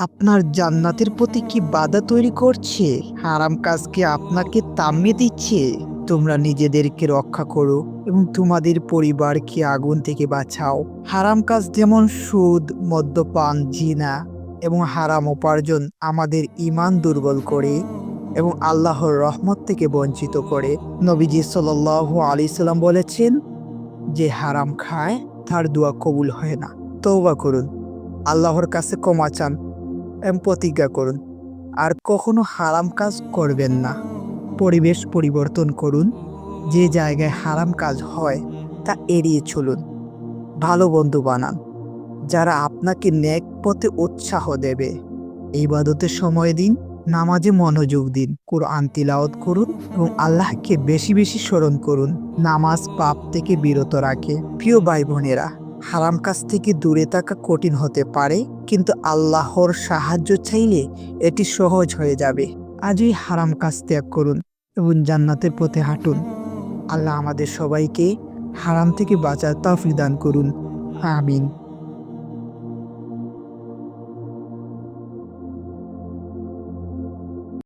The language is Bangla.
আপনার জান্নাতের প্রতি কি বাধা তৈরি করছে? হারাম কাজকে আপনাকে তামিয়ে দিচ্ছে? তোমরা নিজেদেরকে রক্ষা করো এবং তোমাদের পরিবারকে আগুন থেকে বাঁচাও। হারাম কাজ যেমন সুদ, মদ্যপান, জিনা এবং হারাম উপার্জন আমাদের ইমান দুর্বল করে এবং আল্লাহর রহমত থেকে বঞ্চিত করে। নবীজি সাল আলি সাল্লাম বলেছেন, যে হারাম খায়, তার দোয়া কবুল হয় না। তৌবা করুন। আল্লাহর কাছে ক্ষমা চান। প্রতিজ্ঞা করুন। আর কখনো হারাম কাজ করবেন না। পরিবেশ পরিবর্তন করুন। যে জায়গায় হারাম কাজ হয়, তা এড়িয়ে চলুন। ভালো বন্ধু বানান। যারা আপনাকে ন্যাক পথে উৎসাহ দেবে। ইবাদতে সময় দিন, নামাজে মনোযোগ দিন। কোরআন তিলাওয়াত করুন এবং আল্লাহকে বেশি বেশি স্মরণ করুন। নামাজ পাপ থেকে বিরত রাখে। প্রিয় ভাই বোনেরা হারাম কাজ থেকে দূরে থাকা কঠিন হতে পারে, কিন্তু আল্লাহর সাহায্য চাইলে এটি সহজ হয়ে যাবে। আজই হারাম কাজ ত্যাগ করুন এবং জান্নাতের পথে হাঁটুন। আল্লাহ আমাদের সবাইকে হারাম থেকে বাঁচার তৌফিক করুন। আমিন।